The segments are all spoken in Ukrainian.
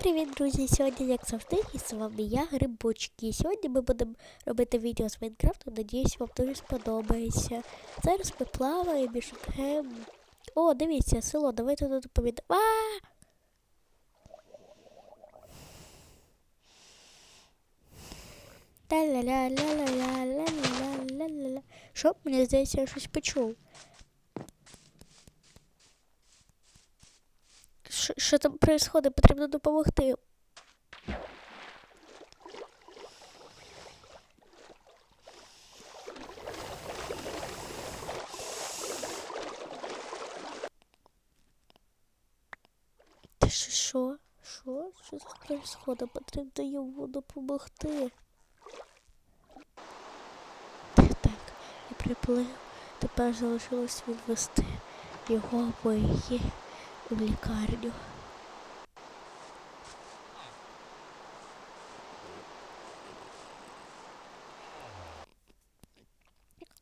привіт, друзі! Сьогодні, як завжди, і з вами я, Грибочки. І сьогодні ми будемо робити відео з Майнкрафту. Надіюсь, вам дуже сподобається. Зараз ми плаваємо і шукаємо. О, дивіться, село, давайте тут доповідаємо. А! Ля-ля-ля-ля-ля-ля-ля-ля-ля-ля. Що? Мені здається, я щось почув. Що- там відбувається? Потрібно допомогти. Та що? Що? Що? Що це відбувається? Потрібно йому допомогти. Так, я приплив. Тепер залишилось відвести його або її у лікарню.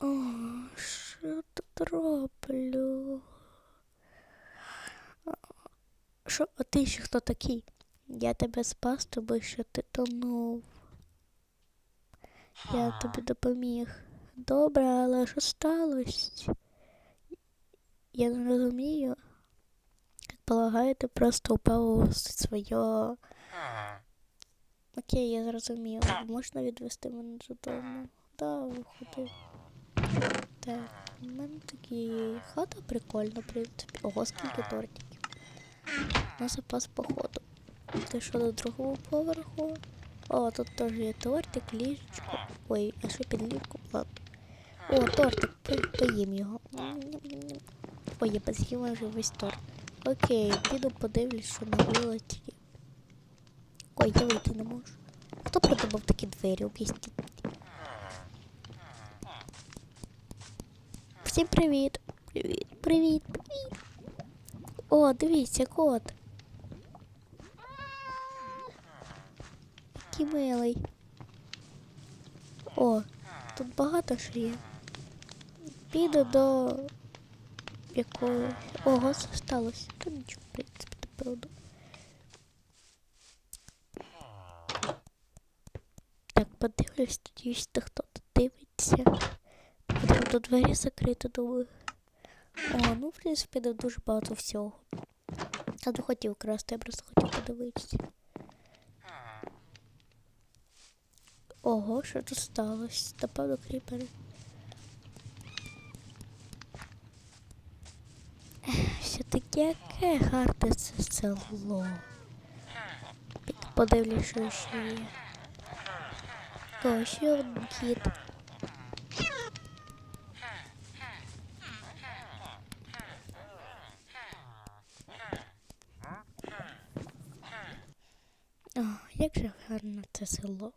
О, що тут роблю? Що, а ти ще хто такий? Я тебе спас, тому що ти тонув. Я тобі допоміг. Добре, але що сталося? Я не розумію. Ти просто упав у своє. Окей, я зрозумів. Можна відвести мене додому? Да, виходи. Так, у мене такі хата прикольна, в принципі. Ого, скільки тортиків. На запас походу. Ти що до другого поверху? О, тут теж є тортик, ліжечко. Ой, а що під ліжком? Ладно. О, тортик, поїм його. Ой, я поз'їла вже весь торт. Окей, піду подивлюсь, що на вилоті. Ой, я вийти не можу. Хто придумав такі двері? Об'ясніть. Всім привіт. Привіт, привіт, привіт. О, дивіться, кот. Який милий. О, тут багато що є. Піду до якого. Ого, сталося. Та нічого, в принципі, напевно. Так, подивлюсь, що хто тут дивиться. Потім до двері закрити, думаю. О, ну, в принципі, тут дуже багато всього. Я не хотів красти, я просто хотів подивитися. Ого, що тут сталося? Напевно, кріпери. Яке гарне це село. Подивлюсь, що ще є. О, ще один кіт. О, як же гарно це село.